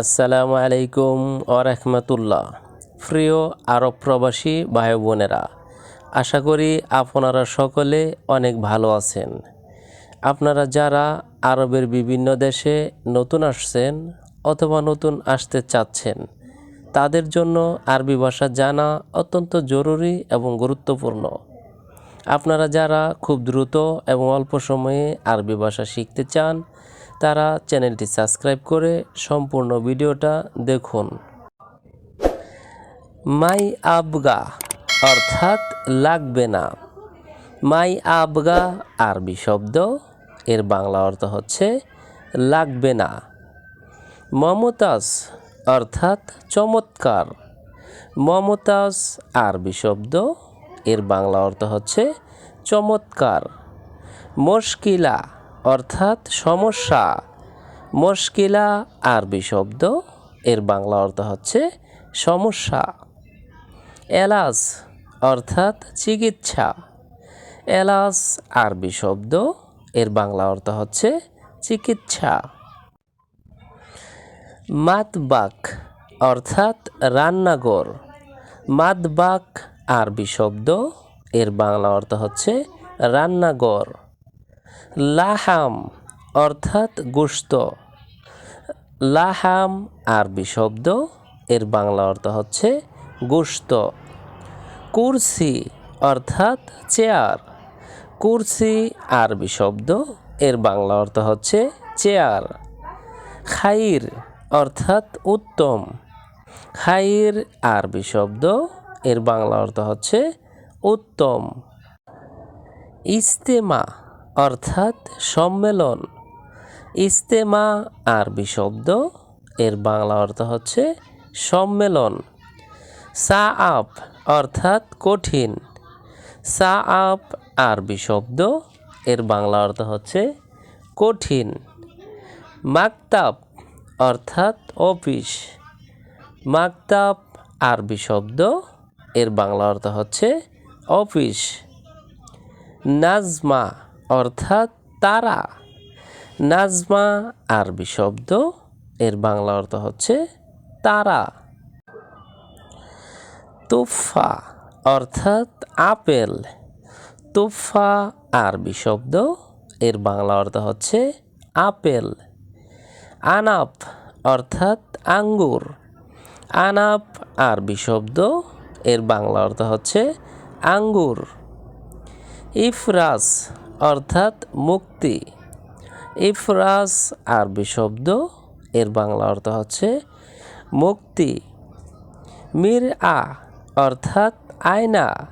আসসালামু আলাইকুম ওরহমতুল্লাহ প্রিয় আরব প্রবাসী ভাই বোনেরা আশা করি আপনারা সকলে অনেক ভালো আছেন। আপনারা যারা আরবের বিভিন্ন দেশে নতুন আসছেন অথবা নতুন আসতে চাচ্ছেন, তাদের জন্য আরবি ভাষা জানা অত্যন্ত জরুরি এবং গুরুত্বপূর্ণ। আপনারা যারা খুব দ্রুত এবং অল্প সময়ে আরবি ভাষা শিখতে চান তারা চ্যানেলটি সাবস্ক্রাইব করে সম্পূর্ণ ভিডিওটা দেখুন। মাই আবগা, অর্থাৎ লাগবে না। মাই আবগা, আরবি শব্দ, এর বাংলা অর্থ হচ্ছে লাগবে না। মমতাজ, অর্থাৎ চমৎকার। মমতাজ, আরবি শব্দ, এর বাংলা অর্থ হচ্ছে চমৎকার। মুশকিলা অর্থাৎ সমস্যা। মুশকিলা, আরবি শব্দ, এর বাংলা অর্থ হচ্ছে সমস্যা। এলাজ, অর্থাৎ চিকিৎসা। এলাজ, আরবি শব্দ, এর বাংলা অর্থ হচ্ছে চিকিৎসা। মাতবাক অর্থাৎ রান্নাঘর। মাতবাক আরবি শব্দ, এর বাংলা অর্থ হচ্ছে রান্নাঘর। লাহাম অর্থাৎ গোস্ত লাহাম আরবি শব্দ, এর বাংলা অর্থ হচ্ছে গোস্ত কুরসি অর্থাৎ চেয়ার। কুরসি আরবি শব্দ, এর বাংলা অর্থ হচ্ছে চেয়ার। খাইর অর্থাৎ উত্তম। খাইর আরবি শব্দ, এর বাংলা অর্থ হচ্ছে উত্তম। ইস্তেমা অর্থাৎ সম্মেলন। ইস্তেমা আরবি শব্দ, এর বাংলা অর্থ হচ্ছে সম্মেলন। সা আপ অর্থাৎ কঠিন। সা আপ আরবি শব্দ, এর বাংলা অর্থ হচ্ছে কঠিন। মাকতাব অর্থাৎ অফিস। মাকতাব আরবি শব্দ, এর বাংলা অর্থ হচ্ছে অফিস। নাজমা অর্থাৎ তারা। নাজমা আরবি শব্দ, এর বাংলা অর্থ হচ্ছে তারা। তুফা অর্থাৎ আপেল। তুফা আরবি শব্দ, এর বাংলা অর্থ হচ্ছে আপেল। আনাপ অর্থাৎ আঙ্গুর। আনাপ আরবি শব্দ, এর বাংলা অর্থ হচ্ছে আঙ্গুর। ইফরাস অর্থাৎ মুক্তি। ইফরাজ আরবি শব্দ, এর বাংলা অর্থ হচ্ছে মুক্তি। মির আ অর্থাৎ আয়না।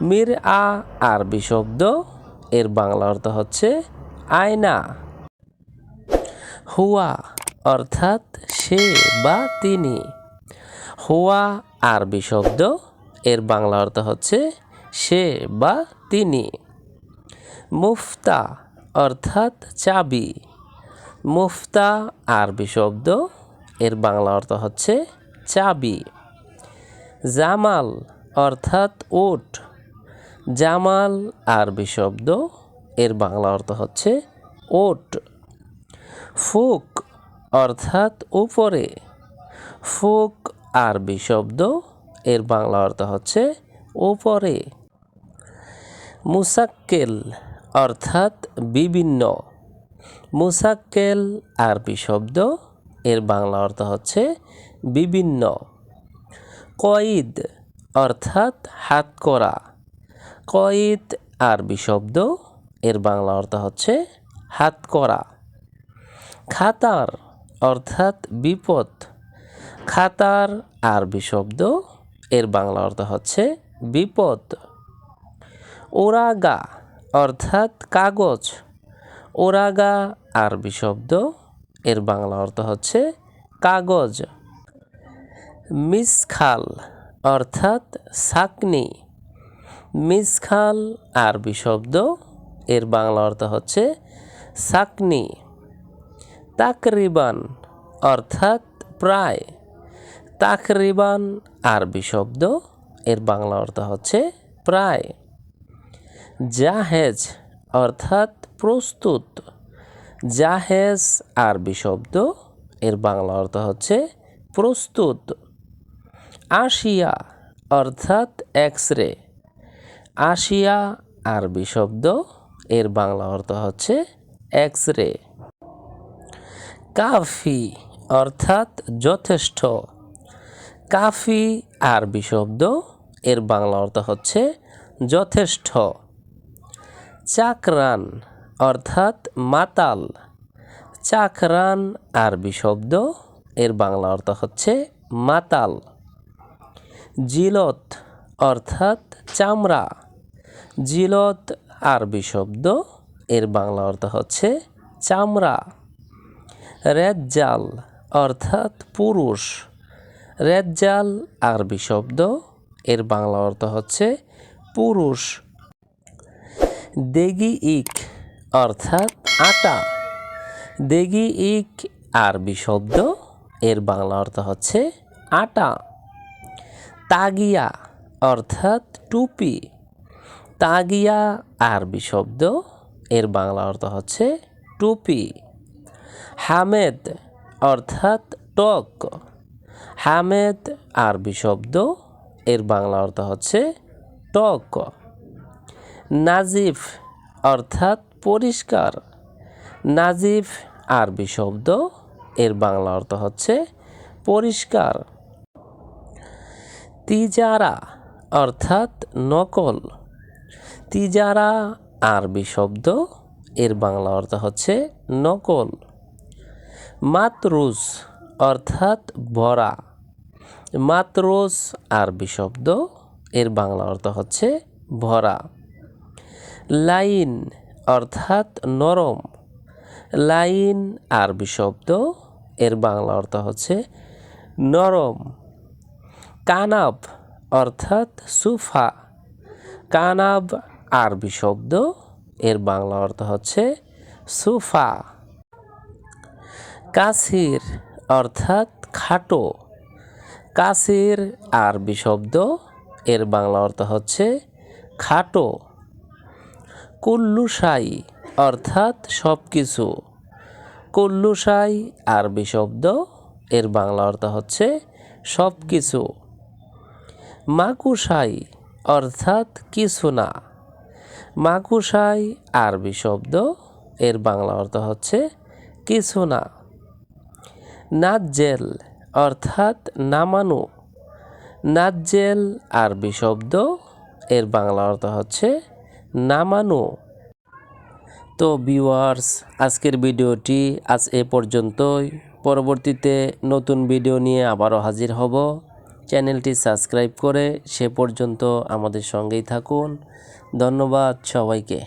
মির আ আরবি শব্দ, এর বাংলা অর্থ হচ্ছে আয়না। হুয়া অর্থাৎ সে বা তিনি। হুয়া আরবি শব্দ, এর বাংলা অর্থ হচ্ছে সে বা তিনি। মুফতা অর্থাৎ চাবি। মুফতা আরবি শব্দ, এর বাংলা অর্থ হচ্ছে চাবি। জামাল অর্থাৎ উট। জামাল আরবি শব্দ, এর বাংলা অর্থ হচ্ছে ওট ফুক অর্থাৎ উপরে। ফুক আরবি শব্দ, এর বাংলা অর্থ হচ্ছে উপরে। মুসাক্কেল অর্থাৎ বিভিন্ন। মুসাক্কেল আরবি শব্দ, এর বাংলা অর্থ হচ্ছে বিভিন্ন। কয়েদ অর্থাৎ হাত করা। কয়েদ আরবি শব্দ, এর বাংলা অর্থ হচ্ছে হাত করা। খাতার অর্থাৎ বিপদ। খাতার আরবি শব্দ, এর বাংলা অর্থ হচ্ছে বিপদ। ওরাগা, অর্থাৎ কাগজ। ওরাগা, আরবি শব্দ, এর বাংলা অর্থ হচ্ছে কাগজ। মিসখাল, অর্থাৎ সাকনি। মিসখাল, আরবি শব্দ, এর বাংলা অর্থ হচ্ছে সাকনি। তাকরিবান, অর্থাৎ প্রায়। তাকরিবান, আরবি শব্দ, এর বাংলা অর্থ হচ্ছে প্রায়। জাহেজ অর্থাৎ প্রস্তুত। জাহেজ আরবি শব্দ, এর বাংলা অর্থ হচ্ছে প্রস্তুত। আশিয়া অর্থাৎ এক্স রে আশিয়া আরবি শব্দ, এর বাংলা অর্থ হচ্ছে এক্স রে কাফি অর্থাৎ যথেষ্ট। কাফি আরবি শব্দ, এর বাংলা অর্থ হচ্ছে যথেষ্ট। চাকরান অর্থাৎ মাতাল। চাকরান আরবি শব্দ, এর বাংলা অর্থ হচ্ছে মাতাল। জিলত অর্থাৎ চামড়া। জিলত আরবি শব্দ, এর বাংলা অর্থ হচ্ছে চামড়া। রেজ্জাল অর্থাৎ পুরুষ। রেজ্জাল আরবি শব্দ, এর বাংলা অর্থ হচ্ছে পুরুষ। দেগি ইক অর্থাৎ আটা। দেগি ইক আরবি শব্দ, এর বাংলা অর্থ হচ্ছে আটা। তাগিয়া অর্থাৎ টুপি। তাগিয়া আরবি শব্দ, এর বাংলা অর্থ হচ্ছে টুপি। হামেদ অর্থাৎ টক। হামেদ আরবি শব্দ, এর বাংলা অর্থ হচ্ছে টক। নাজিফ অর্থাৎ পরিষ্কার। নাজিফ আরবি শব্দ, এর বাংলা অর্থ হচ্ছে পরিষ্কার। তিজারা অর্থাৎ নকল। তিজারা আরবি শব্দ, এর বাংলা অর্থ হচ্ছে নকল। মাতরুস অর্থাৎ ভরা। মাতরুস আরবি শব্দ, এর বাংলা অর্থ হচ্ছে ভরা। লাইন অর্থাৎ নরম। লাইন আরবি শব্দ, এর বাংলা অর্থ হচ্ছে নরম। কানাব অর্থাৎ সুফা। কানাব আরবি শব্দ, এর বাংলা অর্থ হচ্ছে সুফা। কাসির অর্থাৎ খাটো। কাসির আরবি শব্দ, এর বাংলা অর্থ হচ্ছে খাটো। কুল্লুসাই অর্থাৎ সব কিছু কুল্লুসাই আরবি শব্দ, এর বাংলা অর্থ হচ্ছে সব কিছু মাকুসাই অর্থাৎ কিছু না। মাকুসাই আরবি শব্দ, এর বাংলা অর্থ হচ্ছে কিছু না। নাজ্জেল, অর্থাৎ নামানো। নাজ্জেল, আরবি শব্দ, এর বাংলা অর্থ হচ্ছে নামানো তো ভিউয়ার্স আজকের ভিডিওটি আজ এ পর্যন্তই। পরবর্তীতে নতুন ভিডিও নিয়ে আবারও হাজির হব। চ্যানেলটি সাবস্ক্রাইব করে সে পর্যন্ত আমাদের সঙ্গেই থাকুন। ধন্যবাদ সবাইকে।